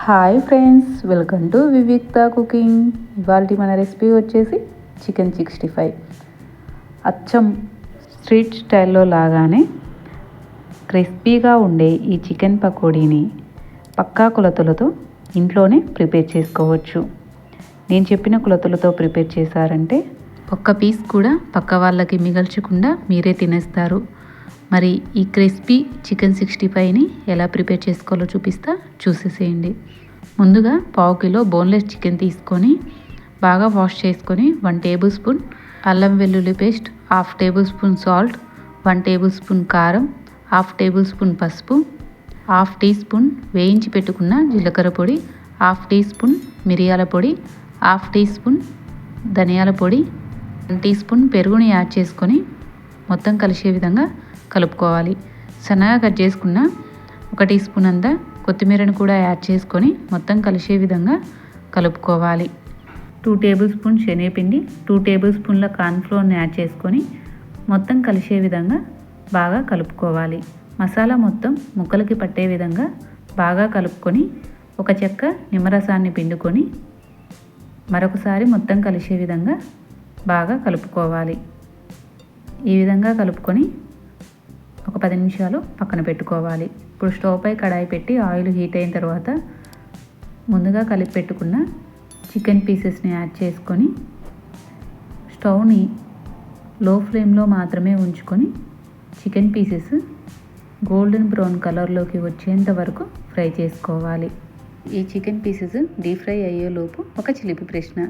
Hi friends welcome to Vivikta cooking. ఇవాళ మన recipe వచ్చేసి చికెన్ సిక్స్టీ ఫైవ్. అచ్చం స్ట్రీట్ స్టైల్లో లాగానే క్రిస్పీగా ఉండే ఈ చికెన్ పకోడీని పక్కా కొలతలతో ఇంట్లోనే ప్రిపేర్ చేసుకోవచ్చు. నేను చెప్పిన కొలతలతో ప్రిపేర్ చేశారంటే ఒక్క పీస్ కూడా పక్క వాళ్ళకి మిగల్చకుండా మీరే తినేస్తారు. మరి ఈ క్రిస్పీ చికెన్ సిక్స్టీ ఫైవ్ని ఎలా ప్రిపేర్ చేసుకోవాలో చూపిస్తా. చూసేసేయండి. ముందుగా పావు కిలో బోన్లెస్ చికెన్ తీసుకొని బాగా వాష్ చేసుకొని వన్ టేబుల్ స్పూన్ అల్లం వెల్లుల్లి paste half tablespoon salt one tablespoon కారం హాఫ్ టేబుల్ స్పూన్ పసుపు హాఫ్ టీ స్పూన్ వేయించి పెట్టుకున్న జీలకర్ర పొడి హాఫ్ టీ స్పూన్ మిరియాల పొడి హాఫ్ టీ స్పూన్ ధనియాల పొడి వన్ టీ స్పూన్ పెరుగుని యాడ్ చేసుకొని మొత్తం కలిసే విధంగా కలుపుకోవాలి. సన్నగా కట్ చేసుకున్న ఒక టీ స్పూన్ అంతా కొత్తిమీరను కూడా యాడ్ చేసుకొని మొత్తం కలిసే విధంగా కలుపుకోవాలి. టూ టేబుల్ స్పూన్ శనగపిండి టూ టేబుల్ స్పూన్ల కార్న్ఫ్లోర్ని యాడ్ చేసుకొని మొత్తం కలిసే విధంగా బాగా కలుపుకోవాలి. మసాలా మొత్తం ముక్కలకి పట్టే విధంగా బాగా కలుపుకొని ఒక చెక్క నిమ్మరసాన్ని పిండుకొని మరొకసారి మొత్తం కలిసే విధంగా బాగా కలుపుకోవాలి. ఈ విధంగా కలుపుకొని ఒక పది నిమిషాలు పక్కన పెట్టుకోవాలి. ఇప్పుడు స్టవ్ పై కడాయి పెట్టి ఆయిల్ హీట్ అయిన తర్వాత ముందుగా కలిపి పెట్టుకున్న చికెన్ పీసెస్ని యాడ్ చేసుకొని స్టవ్ని లో ఫ్లేమ్లో మాత్రమే ఉంచుకొని చికెన్ పీసెస్ గోల్డెన్ బ్రౌన్ కలర్లోకి వచ్చేంత వరకు ఫ్రై చేసుకోవాలి. ఈ చికెన్ పీసెస్ డీప్ ఫ్రై అయ్యేలోపు ఒక చిలిపి ప్రశ్న.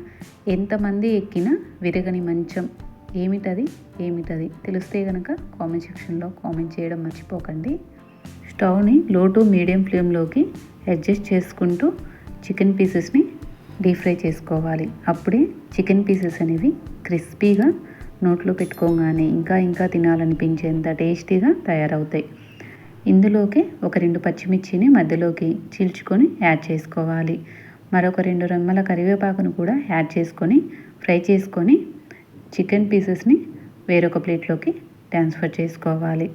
ఎంతమంది ఎక్కినా విరగని మంచం. ఏమిటది? ఏమిటది? తెలిస్తే కనుక కామెంట్ సెక్షన్లో కామెంట్ చేయడం మర్చిపోకండి. స్టవ్ని లో టు మీడియం ఫ్లేమ్లోకి అడ్జస్ట్ చేసుకుంటూ చికెన్ పీసెస్ని డీప్ ఫ్రై చేసుకోవాలి. అప్పుడే చికెన్ పీసెస్ అనేవి క్రిస్పీగా నోట్లో పెట్టుకోగానే ఇంకా ఇంకా తినాలనిపించేంత టేస్టీగా తయారవుతాయి. ఇందులోకి ఒక రెండు పచ్చిమిర్చిని మధ్యలోకి చీల్చుకొని యాడ్ చేసుకోవాలి. మరొక రెండు రెమ్మల కరివేపాకును కూడా యాడ్ చేసుకొని ఫ్రై చేసుకొని చికెన్ పీసెస్ని వేరొక ప్లేట్లోకి ట్రాన్స్ఫర్ చేసుకోవాలి.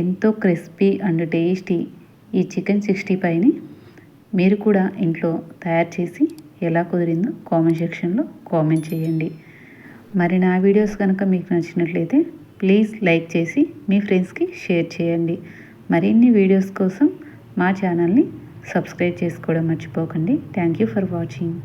ఎంతో క్రిస్పీ అండ్ టేస్టీ ఈ చికెన్ సిక్స్టీ పైని మీరు కూడా ఇంట్లో తయారు చేసి ఎలా కుదిరిందో కామెంట్ సెక్షన్లో కామెంట్ చేయండి. మరి నా వీడియోస్ కనుక మీకు నచ్చినట్లయితే ప్లీజ్ లైక్ చేసి మీ ఫ్రెండ్స్కి షేర్ చేయండి. మరిన్ని వీడియోస్ కోసం మా ఛానల్ని సబ్స్క్రైబ్ చేసుకోవడం మర్చిపోకండి. Thank you for watching.